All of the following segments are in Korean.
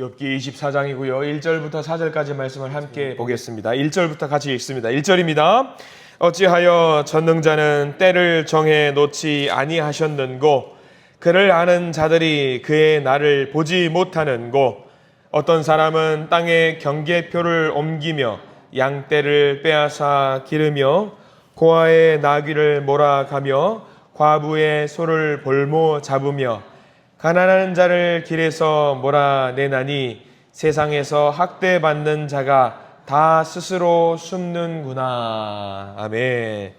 욥기 24장이고요. 1절부터 4절까지 말씀을 함께 보겠습니다. 1절부터 같이 읽습니다. 1절입니다. 어찌하여 전능자는 때를 정해 놓지 아니하셨는고 그를 아는 자들이 그의 날을 보지 못하는고 어떤 사람은 땅에 경계표를 옮기며 양떼를 빼앗아 기르며 고아의 나귀를 몰아가며 과부의 소를 볼모 잡으며 가난한 자를 길에서 몰아내나니 세상에서 학대받는 자가 다 스스로 숨는구나. 아멘.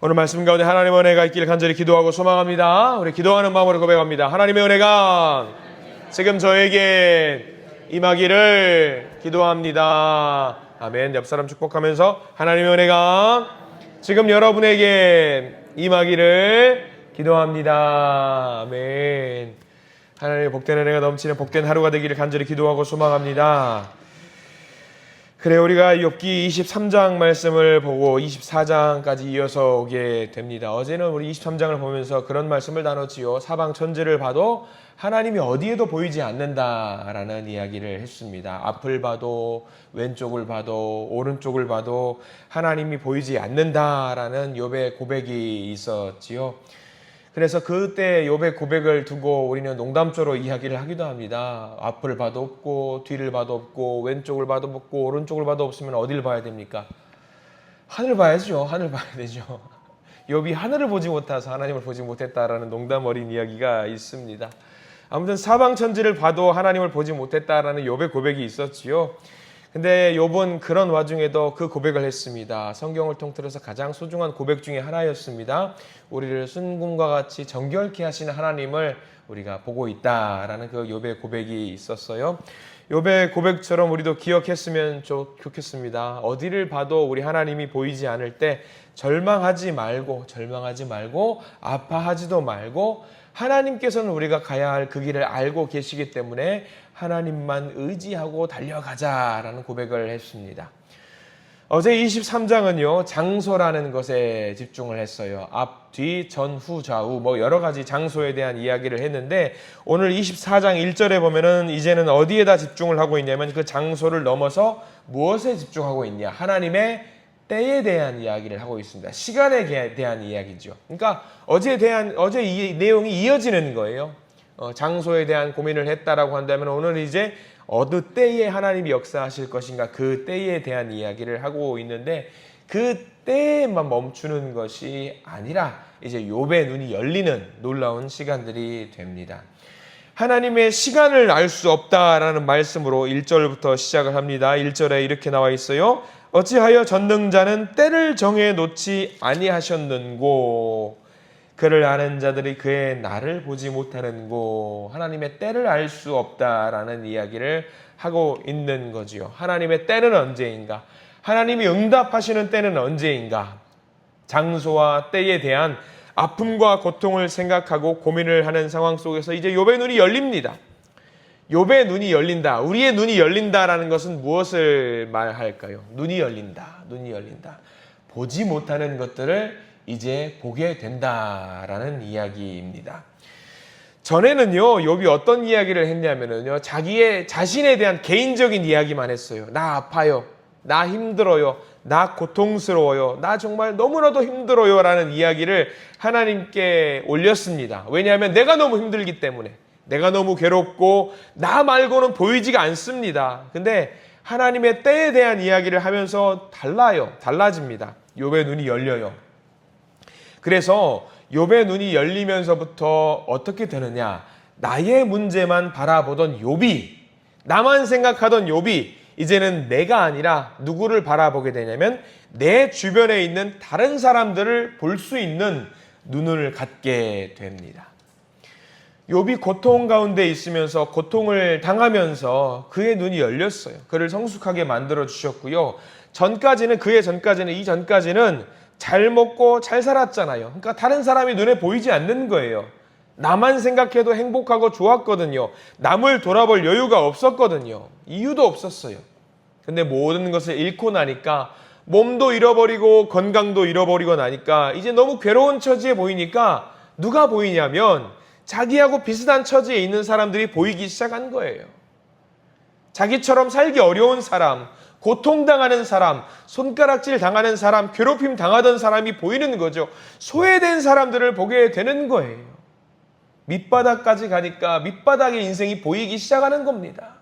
오늘 말씀 가운데 하나님의 은혜가 있기를 간절히 기도하고 소망합니다. 우리 기도하는 마음으로 고백합니다. 하나님의 은혜가 지금 저에게 임하기를 기도합니다. 아멘. 옆 사람 축복하면서 하나님의 은혜가 지금 여러분에게 임하기를 기도합니다. 아멘. 하나님의 복된 은혜가 넘치는 복된 하루가 되기를 간절히 기도하고 소망합니다. 그래 우리가 욥기 23장 말씀을 보고 24장까지 이어서 오게 됩니다. 어제는 우리 23장을 보면서 그런 말씀을 나눴지요. 사방 천지를 봐도 하나님이 어디에도 보이지 않는다라는 이야기를 했습니다. 앞을 봐도 왼쪽을 봐도 오른쪽을 봐도 하나님이 보이지 않는다라는 욥의 고백이 있었지요. 그래서 그때 욥의 고백을 두고 우리는 농담조로 이야기를 하기도 합니다. 앞을 봐도 없고 뒤를 봐도 없고 왼쪽을 봐도 없고 오른쪽을 봐도 없으면 어딜 봐야 됩니까? 하늘 봐야죠. 하늘 봐야 되죠. 욥이 하늘을 보지 못해서 하나님을 보지 못했다라는 농담 어린 이야기가 있습니다. 아무튼 사방 천지를 봐도 하나님을 보지 못했다라는 욥의 고백이 있었지요. 근데 욥은 그런 와중에도 그 고백을 했습니다. 성경을 통틀어서 가장 소중한 고백 중에 하나였습니다. 우리를 순금과 같이 정결케 하시는 하나님을 우리가 보고 있다라는 그 욥의 고백이 있었어요. 욥의 고백처럼 우리도 기억했으면 좋겠습니다. 어디를 봐도 우리 하나님이 보이지 않을 때 절망하지 말고 절망하지 말고 아파하지도 말고 하나님께서는 우리가 가야 할 그 길을 알고 계시기 때문에 하나님만 의지하고 달려가자라는 고백을 했습니다. 어제 23장은요, 장소라는 것에 집중을 했어요. 앞, 뒤, 전, 후, 좌우, 뭐 여러 가지 장소에 대한 이야기를 했는데, 오늘 24장 1절에 보면은 이제는 어디에다 집중을 하고 있냐면 그 장소를 넘어서 무엇에 집중하고 있냐. 하나님의 때에 대한 이야기를 하고 있습니다. 시간에 대한 이야기죠. 그러니까 어제에 대한, 어제 이 내용이 이어지는 거예요. 어, 장소에 대한 고민을 했다라고 한다면 오늘 이제 어느 때에 하나님이 역사하실 것인가 그 때에 대한 이야기를 하고 있는데 그 때에만 멈추는 것이 아니라 이제 욥의 눈이 열리는 놀라운 시간들이 됩니다. 하나님의 시간을 알 수 없다라는 말씀으로 1절부터 시작을 합니다. 1절에 이렇게 나와 있어요. 어찌하여 전능자는 때를 정해 놓지 아니하셨는고 그를 아는 자들이 그의 날을 보지 못하는고 하나님의 때를 알 수 없다라는 이야기를 하고 있는 거지요. 하나님의 때는 언제인가? 하나님이 응답하시는 때는 언제인가? 장소와 때에 대한 아픔과 고통을 생각하고 고민을 하는 상황 속에서 이제 욥의 눈이 열립니다. 욥의 눈이 열린다. 우리의 눈이 열린다라는 것은 무엇을 말할까요? 눈이 열린다. 눈이 열린다. 보지 못하는 것들을 이제 보게 된다라는 이야기입니다. 전에는요, 욥이 어떤 이야기를 했냐면은요, 자기의 자신에 대한 개인적인 이야기만 했어요. 나 아파요. 나 힘들어요. 나 고통스러워요. 나 정말 너무나도 힘들어요. 라는 이야기를 하나님께 올렸습니다. 왜냐하면 내가 너무 힘들기 때문에. 내가 너무 괴롭고, 나 말고는 보이지가 않습니다. 근데 하나님의 때에 대한 이야기를 하면서 달라요. 달라집니다. 욥의 눈이 열려요. 그래서 욥의 눈이 열리면서부터 어떻게 되느냐? 나의 문제만 바라보던 욥이 나만 생각하던 욥이 이제는 내가 아니라 누구를 바라보게 되냐면 내 주변에 있는 다른 사람들을 볼 수 있는 눈을 갖게 됩니다. 욥이 고통 가운데 있으면서 고통을 당하면서 그의 눈이 열렸어요. 그를 성숙하게 만들어 주셨고요. 전까지는 그의 전까지는 이 전까지는 잘 먹고 잘 살았잖아요. 그러니까 다른 사람이 눈에 보이지 않는 거예요. 나만 생각해도 행복하고 좋았거든요. 남을 돌아볼 여유가 없었거든요. 이유도 없었어요. 근데 모든 것을 잃고 나니까 몸도 잃어버리고 건강도 잃어버리고 나니까 이제 너무 괴로운 처지에 보이니까 누가 보이냐면 자기하고 비슷한 처지에 있는 사람들이 보이기 시작한 거예요. 자기처럼 살기 어려운 사람, 고통당하는 사람, 손가락질 당하는 사람, 괴롭힘 당하던 사람이 보이는 거죠. 소외된 사람들을 보게 되는 거예요. 밑바닥까지 가니까 밑바닥의 인생이 보이기 시작하는 겁니다.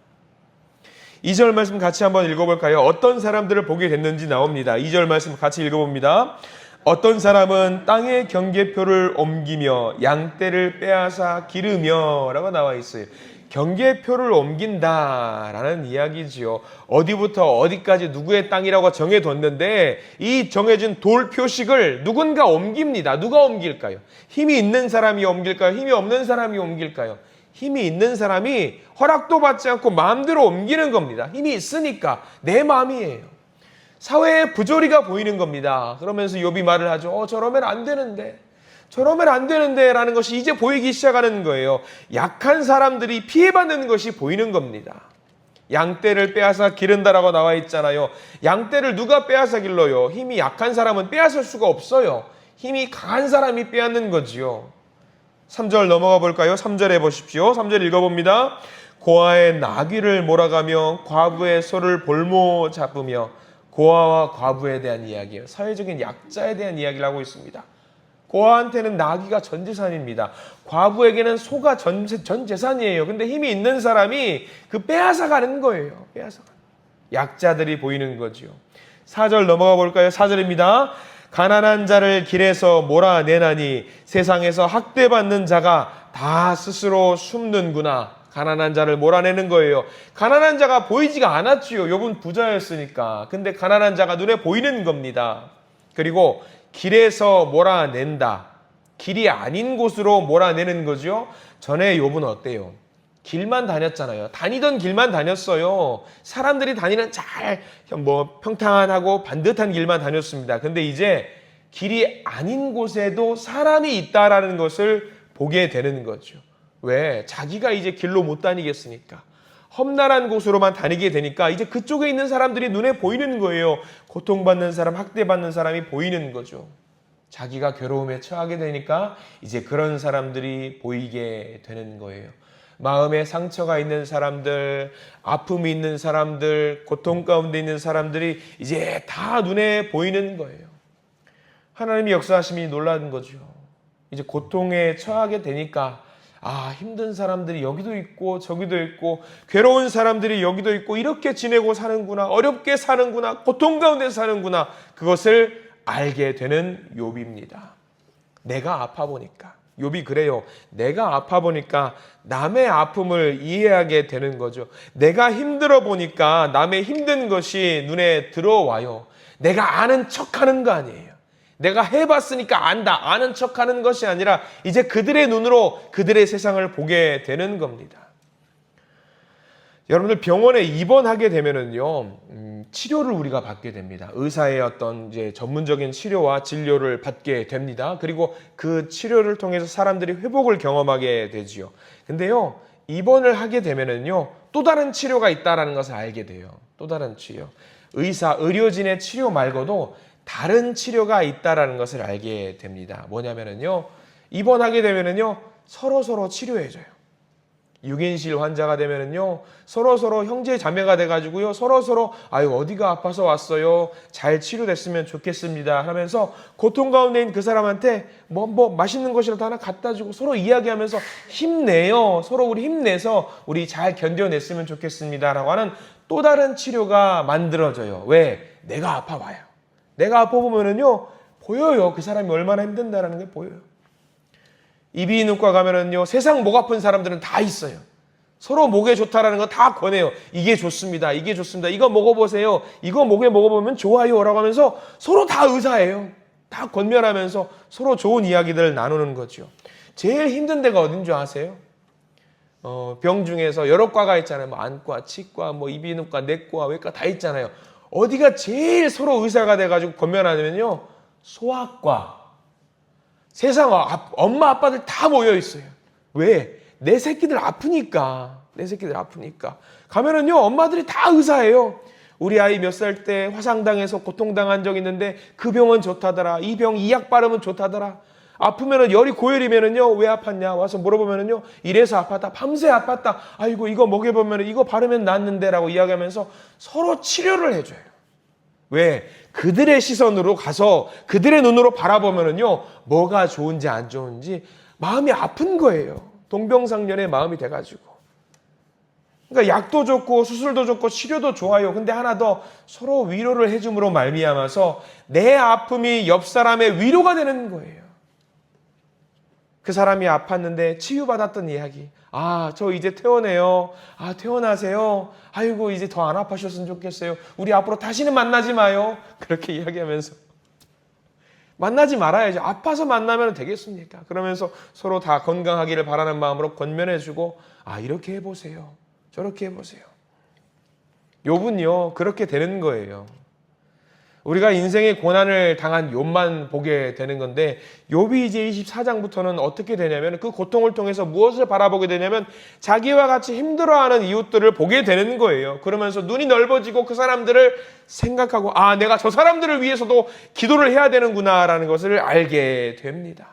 2절 말씀 같이 한번 읽어볼까요? 어떤 사람들을 보게 됐는지 나옵니다. 2절 말씀 같이 읽어봅니다. 어떤 사람은 땅의 경계표를 옮기며 양떼를 빼앗아 기르며 라고 나와 있어요. 경계표를 옮긴다라는 이야기지요. 어디부터 어디까지 누구의 땅이라고 정해뒀는데 이 정해진 돌 표식을 누군가 옮깁니다. 누가 옮길까요? 힘이 있는 사람이 옮길까요? 힘이 없는 사람이 옮길까요? 힘이 있는 사람이 허락도 받지 않고 마음대로 옮기는 겁니다. 힘이 있으니까 내 마음이에요. 사회에 부조리가 보이는 겁니다. 그러면서 욥이 말을 하죠. 어, 저러면 안 되는데. 저러면 안 되는데 라는 것이 이제 보이기 시작하는 거예요. 약한 사람들이 피해받는 것이 보이는 겁니다. 양떼를 빼앗아 기른다라고 나와 있잖아요. 양떼를 누가 빼앗아 길러요? 힘이 약한 사람은 빼앗을 수가 없어요. 힘이 강한 사람이 빼앗는 거지요. 3절 넘어가 볼까요? 3절에 보십시오. 3절 읽어봅니다. 고아의 나귀를 몰아가며 과부의 소를 볼모 잡으며 고아와 과부에 대한 이야기예요. 사회적인 약자에 대한 이야기를 하고 있습니다. 고아한테는 나귀가 전 재산입니다. 과부에게는 소가 전, 전 재산이에요. 근데 힘이 있는 사람이 그 빼앗아 가는 거예요. 빼앗아 가는. 약자들이 보이는 거지요. 4절 넘어가 볼까요? 4절입니다. 가난한 자를 길에서 몰아내나니 세상에서 학대받는 자가 다 스스로 숨는구나. 가난한 자를 몰아내는 거예요. 가난한 자가 보이지가 않았지요. 욥은 부자였으니까. 근데 가난한 자가 눈에 보이는 겁니다. 그리고 길에서 몰아낸다. 길이 아닌 곳으로 몰아내는 거죠. 전에 욥은 어때요? 길만 다녔잖아요. 다니던 길만 다녔어요. 사람들이 다니는 잘 뭐 평탄하고 반듯한 길만 다녔습니다. 근데 이제 길이 아닌 곳에도 사람이 있다라는 것을 보게 되는 거죠. 왜? 자기가 이제 길로 못 다니겠으니까. 험난한 곳으로만 다니게 되니까 이제 그쪽에 있는 사람들이 눈에 보이는 거예요. 고통받는 사람, 학대받는 사람이 보이는 거죠. 자기가 괴로움에 처하게 되니까 이제 그런 사람들이 보이게 되는 거예요. 마음에 상처가 있는 사람들, 아픔이 있는 사람들, 고통 가운데 있는 사람들이 이제 다 눈에 보이는 거예요. 하나님이 역사하심이 놀라는 거죠. 이제 고통에 처하게 되니까 아, 힘든 사람들이 여기도 있고 저기도 있고 괴로운 사람들이 여기도 있고 이렇게 지내고 사는구나. 어렵게 사는구나. 고통 가운데 사는구나. 그것을 알게 되는 욥입니다. 내가 아파 보니까 욥이 그래요. 내가 아파 보니까 남의 아픔을 이해하게 되는 거죠. 내가 힘들어 보니까 남의 힘든 것이 눈에 들어와요. 내가 아는 척하는 거 아니에요. 내가 해봤으니까 안다. 아는 척 하는 것이 아니라 이제 그들의 눈으로 그들의 세상을 보게 되는 겁니다. 여러분들 병원에 입원하게 되면은요 음, 치료를 우리가 받게 됩니다. 의사의 어떤 이제 전문적인 치료와 진료를 받게 됩니다. 그리고 그 치료를 통해서 사람들이 회복을 경험하게 되지요. 근데요 입원을 하게 되면은요 또 다른 치료가 있다라는 것을 알게 돼요. 또 다른 치료. 의사, 의료진의 치료 말고도 다른 치료가 있다라는 것을 알게 됩니다. 뭐냐면은요 입원하게 되면은요 서로 서로 치료해 줘요. 6인실 환자가 되면은요 서로 서로 형제 자매가 돼 가지고요 서로 서로 아유 어디가 아파서 왔어요? 잘 치료됐으면 좋겠습니다 하면서 고통 가운데 있는 그 사람한테 뭐뭐 맛있는 것이라도 하나 갖다 주고 서로 이야기하면서 힘내요. 서로 우리 힘내서 우리 잘 견뎌냈으면 좋겠습니다라고 하는 또 다른 치료가 만들어져요. 왜? 내가 아파 봐요 내가 아파 보면은요 보여요 그 사람이 얼마나 힘든다라는 게 보여요. 이비인후과 가면은요 세상 목 아픈 사람들은 다 있어요. 서로 목에 좋다라는 거 다 권해요. 이게 좋습니다. 이게 좋습니다. 이거 먹어보세요. 이거 목에 먹어보면 좋아요라고 하면서 서로 다 의사예요. 다 권면하면서 서로 좋은 이야기들을 나누는 거죠. 제일 힘든 데가 어딘 줄 아세요? 어, 병 중에서 여러 과가 있잖아요. 뭐 안과, 치과, 뭐 이비인후과, 내과, 외과 다 있잖아요. 어디가 제일 서로 의사가 돼가지고 권면하냐면요. 소아과. 세상 아- 엄마 아빠들 다 모여 있어요. 왜? 내 새끼들 아프니까. 내 새끼들 아프니까. 가면은요, 엄마들이 다 의사예요. 우리 아이 몇 살 때 화상당해서 고통당한 적 있는데 그 병은 좋다더라. 이 병 이 약 바르면 좋다더라. 아프면은 열이 고열이면은요 왜 아팠냐 와서 물어보면은요 이래서 아팠다 밤새 아팠다 아이고 이거 먹여보면 이거 바르면 낫는데라고 이야기하면서 서로 치료를 해줘요. 왜 그들의 시선으로 가서 그들의 눈으로 바라보면은요 뭐가 좋은지 안 좋은지 마음이 아픈 거예요. 동병상련의 마음이 돼가지고. 그러니까 약도 좋고 수술도 좋고 치료도 좋아요. 근데 하나 더 서로 위로를 해줌으로 말미암아서 내 아픔이 옆 사람의 위로가 되는 거예요. 그 사람이 아팠는데 치유받았던 이야기. 아, 저 이제 퇴원해요. 아, 퇴원하세요. 아이고, 이제 더 안 아파셨으면 좋겠어요. 우리 앞으로 다시는 만나지 마요. 그렇게 이야기하면서. 만나지 말아야죠. 아파서 만나면 되겠습니까? 그러면서 서로 다 건강하기를 바라는 마음으로 권면해주고, 아, 이렇게 해보세요. 저렇게 해보세요. 욥은요, 그렇게 되는 거예요. 우리가 인생의 고난을 당한 욥만 보게 되는 건데 욥이 이제 24장부터는 어떻게 되냐면 그 고통을 통해서 무엇을 바라보게 되냐면 자기와 같이 힘들어하는 이웃들을 보게 되는 거예요. 그러면서 눈이 넓어지고 그 사람들을 생각하고 아 내가 저 사람들을 위해서도 기도를 해야 되는구나라는 것을 알게 됩니다.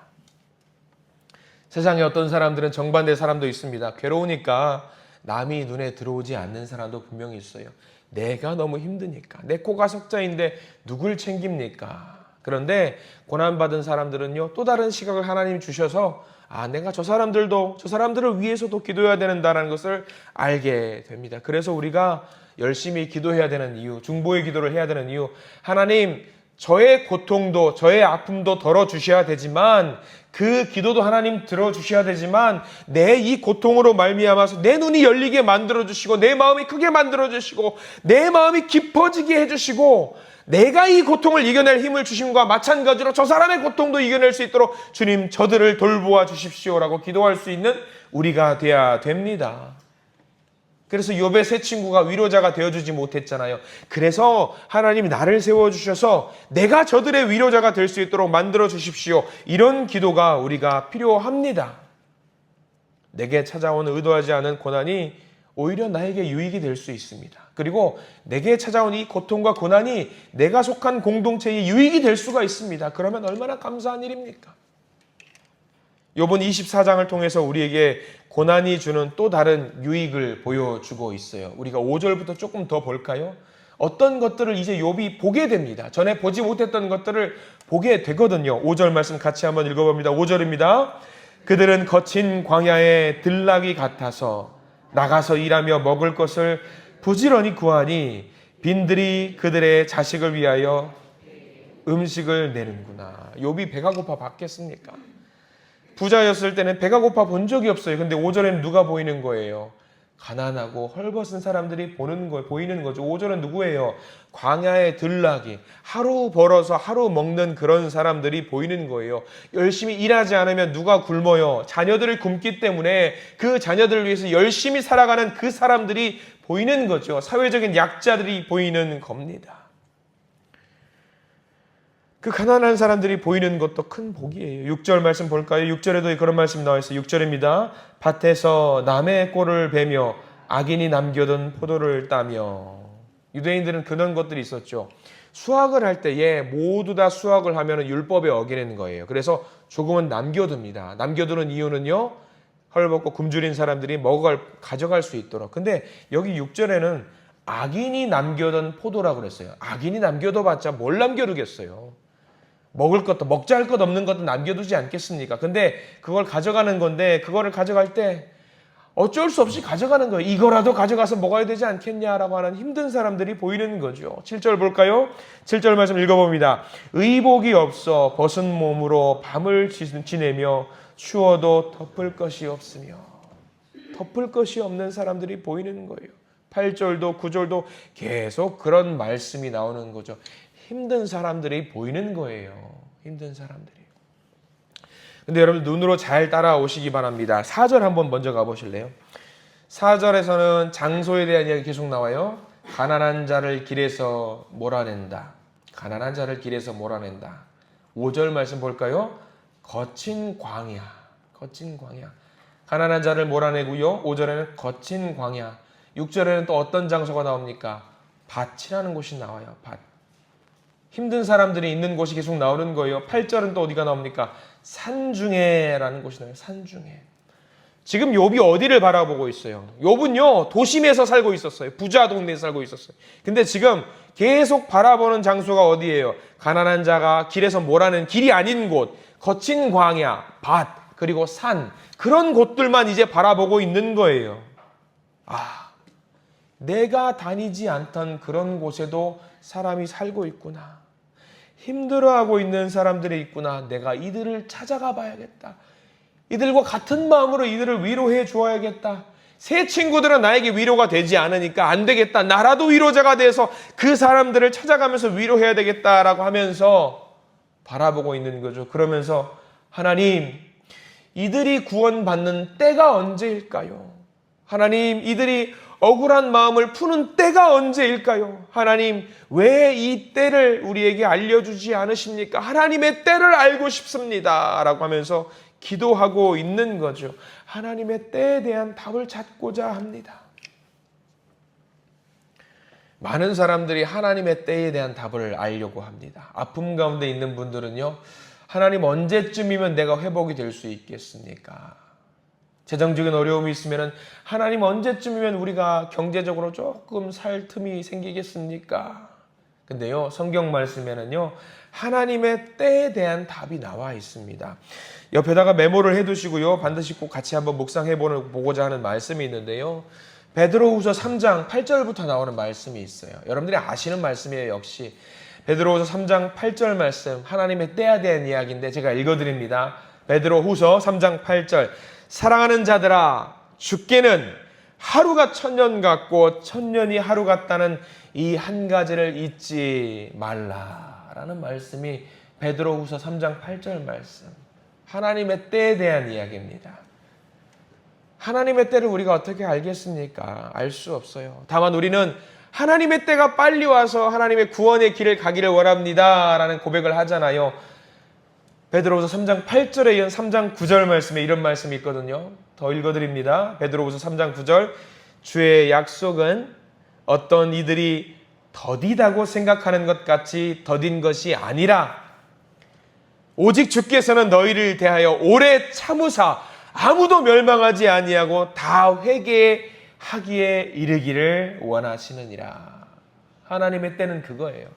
세상에 어떤 사람들은 정반대 사람도 있습니다. 괴로우니까 남이 눈에 들어오지 않는 사람도 분명히 있어요. 내가 너무 힘드니까. 내 코가 석자인데 누굴 챙깁니까? 그런데 고난받은 사람들은요, 또 다른 시각을 하나님이 주셔서, 아, 내가 저 사람들도, 저 사람들을 위해서도 기도해야 된다는 것을 알게 됩니다. 그래서 우리가 열심히 기도해야 되는 이유, 중보의 기도를 해야 되는 이유, 하나님, 저의 고통도, 저의 아픔도 덜어주셔야 되지만, 그 기도도 하나님 들어주셔야 되지만 내 이 고통으로 말미암아서 내 눈이 열리게 만들어 주시고 내 마음이 크게 만들어 주시고 내 마음이 깊어지게 해 주시고 내가 이 고통을 이겨낼 힘을 주심과 마찬가지로 저 사람의 고통도 이겨낼 수 있도록 주님 저들을 돌보아 주십시오라고 기도할 수 있는 우리가 돼야 됩니다. 그래서 욥의 세 친구가 위로자가 되어주지 못했잖아요. 그래서 하나님이 나를 세워주셔서 내가 저들의 위로자가 될 수 있도록 만들어 주십시오. 이런 기도가 우리가 필요합니다. 내게 찾아오는 의도하지 않은 고난이 오히려 나에게 유익이 될 수 있습니다. 그리고 내게 찾아온 이 고통과 고난이 내가 속한 공동체의 유익이 될 수가 있습니다. 그러면 얼마나 감사한 일입니까? 요번 24장을 통해서 우리에게 고난이 주는 또 다른 유익을 보여주고 있어요. 우리가 5절부터 조금 더 볼까요? 어떤 것들을 이제 욥이 보게 됩니다. 전에 보지 못했던 것들을 보게 되거든요. 5절 말씀 같이 한번 읽어봅니다. 5절입니다. 그들은 거친 광야의 들락이 같아서 나가서 일하며 먹을 것을 부지런히 구하니 빈들이 그들의 자식을 위하여 음식을 내는구나. 욥이 배가 고파 받겠습니까? 부자였을 때는 배가 고파 본 적이 없어요. 근데 5절에는 누가 보이는 거예요? 가난하고 헐벗은 사람들이 보는 거 보이는 거죠. 5절은 누구예요? 광야의 들락이 하루 벌어서 하루 먹는 그런 사람들이 보이는 거예요. 열심히 일하지 않으면 누가 굶어요? 자녀들을 굶기 때문에 그 자녀들을 위해서 열심히 살아가는 그 사람들이 보이는 거죠. 사회적인 약자들이 보이는 겁니다. 그 가난한 사람들이 보이는 것도 큰 복이에요. 6절 말씀 볼까요? 6절에도 그런 말씀 나와 있어요. 6절입니다. 밭에서 남의 꼴을 베며 악인이 남겨둔 포도를 따며 유대인들은 그런 것들이 있었죠. 수학을 할 때에 모두 다 수학을 하면 율법에 어기는 거예요. 그래서 조금은 남겨둡니다. 남겨두는 이유는요. 헐벗고 굶주린 사람들이 먹을 가져갈 수 있도록. 근데 여기 6절에는 악인이 남겨둔 포도라고 그랬어요. 악인이 남겨둬봤자 뭘 남겨두겠어요. 먹을 것도 먹자 할 것 없는 것도 남겨두지 않겠습니까? 근데 그걸 가져가는 건데 그거를 가져갈 때 어쩔 수 없이 가져가는 거예요. 이거라도 가져가서 먹어야 되지 않겠냐라고 하는 힘든 사람들이 보이는 거죠. 7절 볼까요? 7절 말씀 읽어봅니다. 의복이 없어 벗은 몸으로 밤을 지내며 추워도 덮을 것이 없으며 덮을 것이 없는 사람들이 보이는 거예요. 8절도 9절도 계속 그런 말씀이 나오는 거죠. 힘든 사람들이 보이는 거예요. 힘든 사람들이. 근데 여러분 눈으로 잘 따라오시기 바랍니다. 4절 한번 먼저 가보실래요? 4절에서는 장소에 대한 이야기 계속 나와요. 가난한 자를 길에서 몰아낸다. 가난한 자를 길에서 몰아낸다. 5절 말씀 볼까요? 거친 광야. 거친 광야. 가난한 자를 몰아내고요. 5절에는 거친 광야. 6절에는 또 어떤 장소가 나옵니까? 밭이라는 곳이 나와요. 밭. 힘든 사람들이 있는 곳이 계속 나오는 거예요. 8절은 또 어디가 나옵니까? 산중에라는 곳이 나와요. 산중에. 지금 욥이 어디를 바라보고 있어요? 욥은요 도심에서 살고 있었어요. 부자 동네에 살고 있었어요. 근데 지금 계속 바라보는 장소가 어디예요? 가난한 자가 길에서 몰아는 길이 아닌 곳, 거친 광야, 밭, 그리고 산 그런 곳들만 이제 바라보고 있는 거예요. 아, 내가 다니지 않던 그런 곳에도 사람이 살고 있구나. 힘들어하고 있는 사람들이 있구나. 내가 이들을 찾아가 봐야겠다. 이들과 같은 마음으로 이들을 위로해 주어야겠다. 새 친구들은 나에게 위로가 되지 않으니까 안 되겠다. 나라도 위로자가 돼서 그 사람들을 찾아가면서 위로해야 되겠다라고 하면서 바라보고 있는 거죠. 그러면서 하나님, 이들이 구원받는 때가 언제일까요? 하나님, 이들이 억울한 마음을 푸는 때가 언제일까요? 하나님, 왜 이 때를 우리에게 알려주지 않으십니까? 하나님의 때를 알고 싶습니다. 라고 하면서 기도하고 있는 거죠. 하나님의 때에 대한 답을 찾고자 합니다. 많은 사람들이 하나님의 때에 대한 답을 알려고 합니다. 아픔 가운데 있는 분들은요, 하나님 언제쯤이면 내가 회복이 될 수 있겠습니까? 재정적인 어려움이 있으면 하나님 언제쯤이면 우리가 경제적으로 조금 살 틈이 생기겠습니까? 근데요, 성경 말씀에는요, 하나님의 때에 대한 답이 나와 있습니다. 옆에다가 메모를 해 두시고요, 반드시 꼭 같이 한번 묵상해 보고자 하는 말씀이 있는데요. 베드로후서 3장 8절부터 나오는 말씀이 있어요. 여러분들이 아시는 말씀이에요, 역시. 베드로후서 3장 8절 말씀, 하나님의 때에 대한 이야기인데 제가 읽어 드립니다. 베드로후서 3장 8절. 사랑하는 자들아, 죽게는 하루가 천년 같고 천년이 하루 같다는 이 한 가지를 잊지 말라라는 말씀이 베드로후서 3장 8절 말씀. 하나님의 때에 대한 이야기입니다. 하나님의 때를 우리가 어떻게 알겠습니까? 알 수 없어요. 다만 우리는 하나님의 때가 빨리 와서 하나님의 구원의 길을 가기를 원합니다라는 고백을 하잖아요. 베드로후서 3장 8절에 이은 3장 9절 말씀에 이런 말씀이 있거든요. 더 읽어드립니다. 베드로후서 3장 9절 주의 약속은 어떤 이들이 더디다고 생각하는 것 같이 더딘 것이 아니라 오직 주께서는 너희를 대하여 오래 참으사 아무도 멸망하지 아니하고 다 회개하기에 이르기를 원하시느니라. 하나님의 때는 그거예요.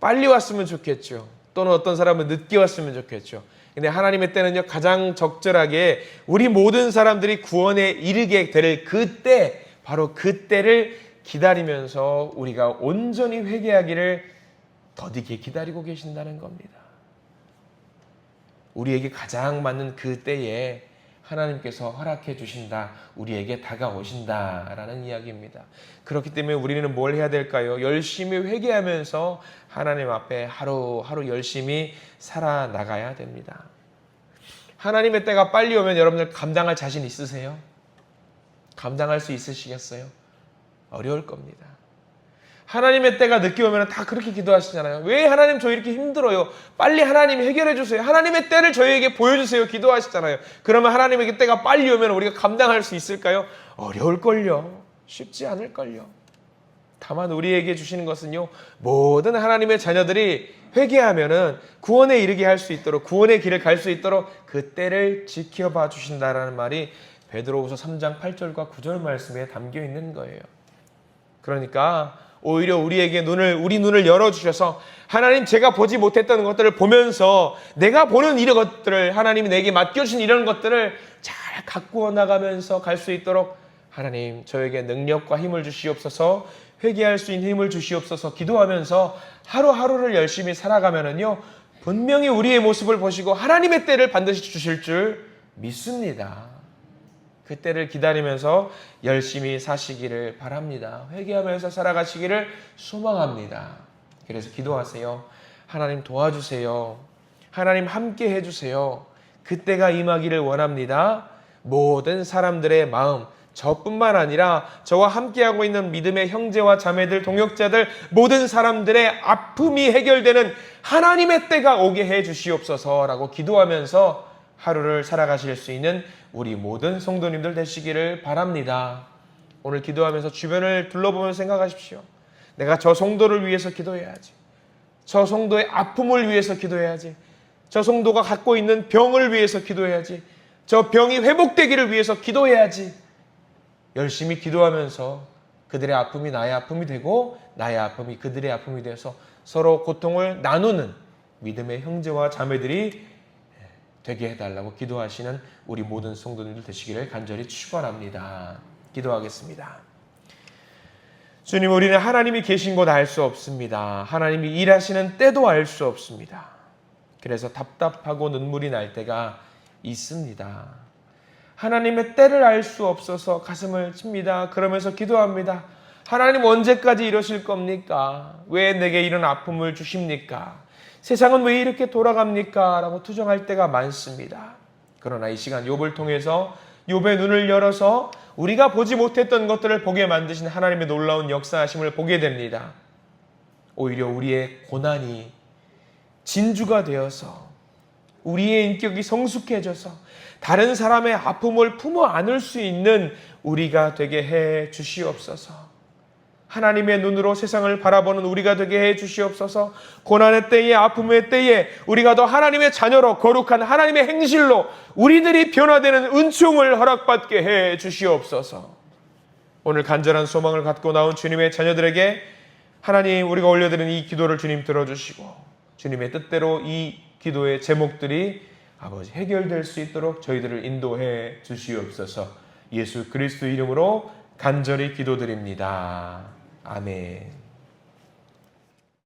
빨리 왔으면 좋겠죠. 또는 어떤 사람은 늦게 왔으면 좋겠죠. 근데 하나님의 때는요, 가장 적절하게 우리 모든 사람들이 구원에 이르게 될 그때, 바로 그때를 기다리면서 우리가 온전히 회개하기를 더디게 기다리고 계신다는 겁니다. 우리에게 가장 맞는 그 때에 하나님께서 허락해 주신다. 우리에게 다가오신다 라는 이야기입니다. 그렇기 때문에 우리는 뭘 해야 될까요? 열심히 회개하면서 하나님 앞에 하루하루 열심히 살아나가야 됩니다. 하나님의 때가 빨리 오면 여러분들 감당할 자신 있으세요? 감당할 수 있으시겠어요? 어려울 겁니다. 하나님의 때가 늦게 오면 다 그렇게 기도하시잖아요. 왜 하나님 저 이렇게 힘들어요? 빨리 하나님 해결해 주세요. 하나님의 때를 저희에게 보여주세요. 기도하시잖아요. 그러면 하나님의 때가 빨리 오면 우리가 감당할 수 있을까요? 어려울걸요. 쉽지 않을걸요. 다만 우리에게 주시는 것은요, 모든 하나님의 자녀들이 회개하면은 구원에 이르게 할 수 있도록 구원의 길을 갈 수 있도록 그 때를 지켜봐 주신다라는 말이 베드로후서 3장 8절과 9절 말씀에 담겨 있는 거예요. 그러니까 오히려 우리에게 눈을 우리 눈을 열어 주셔서 하나님 제가 보지 못했던 것들을 보면서 내가 보는 이런 것들을 하나님이 내게 맡겨 주신 이런 것들을 잘 갖고 나가면서 갈 수 있도록 하나님 저에게 능력과 힘을 주시옵소서 회개할 수 있는 힘을 주시옵소서 기도하면서 하루하루를 열심히 살아가면은요 분명히 우리의 모습을 보시고 하나님의 때를 반드시 주실 줄 믿습니다. 그때를 기다리면서 열심히 사시기를 바랍니다. 회개하면서 살아가시기를 소망합니다. 그래서 기도하세요. 하나님 도와주세요. 하나님 함께 해주세요. 그때가 임하기를 원합니다. 모든 사람들의 마음, 저뿐만 아니라 저와 함께하고 있는 믿음의 형제와 자매들, 동역자들, 모든 사람들의 아픔이 해결되는 하나님의 때가 오게 해 주시옵소서라고 기도하면서 하루를 살아가실 수 있는 우리 모든 성도님들 되시기를 바랍니다. 오늘 기도하면서 주변을 둘러보면서 생각하십시오. 내가 저 성도를 위해서 기도해야지. 저 성도의 아픔을 위해서 기도해야지. 저 성도가 갖고 있는 병을 위해서 기도해야지. 저 병이 회복되기를 위해서 기도해야지. 열심히 기도하면서 그들의 아픔이 나의 아픔이 되고 나의 아픔이 그들의 아픔이 되어서 서로 고통을 나누는 믿음의 형제와 자매들이 되게 해달라고 기도하시는 우리 모든 성도님들 되시기를 간절히 축원합니다. 기도하겠습니다. 주님, 우리는 하나님이 계신 곳 알 수 없습니다. 하나님이 일하시는 때도 알 수 없습니다. 그래서 답답하고 눈물이 날 때가 있습니다. 하나님의 때를 알 수 없어서 가슴을 칩니다. 그러면서 기도합니다. 하나님 언제까지 이러실 겁니까? 왜 내게 이런 아픔을 주십니까? 세상은 왜 이렇게 돌아갑니까? 라고 투정할 때가 많습니다. 그러나 이 시간 욥을 통해서 욥의 눈을 열어서 우리가 보지 못했던 것들을 보게 만드신 하나님의 놀라운 역사하심을 보게 됩니다. 오히려 우리의 고난이 진주가 되어서 우리의 인격이 성숙해져서 다른 사람의 아픔을 품어 안을 수 있는 우리가 되게 해 주시옵소서. 하나님의 눈으로 세상을 바라보는 우리가 되게 해 주시옵소서. 고난의 때에 아픔의 때에 우리가 더 하나님의 자녀로 거룩한 하나님의 행실로 우리들이 변화되는 은총을 허락받게 해 주시옵소서. 오늘 간절한 소망을 갖고 나온 주님의 자녀들에게 하나님 우리가 올려드리는 이 기도를 주님 들어주시고 주님의 뜻대로 이 기도의 제목들이 아버지 해결될 수 있도록 저희들을 인도해 주시옵소서. 예수 그리스도 이름으로 간절히 기도드립니다. 아멘.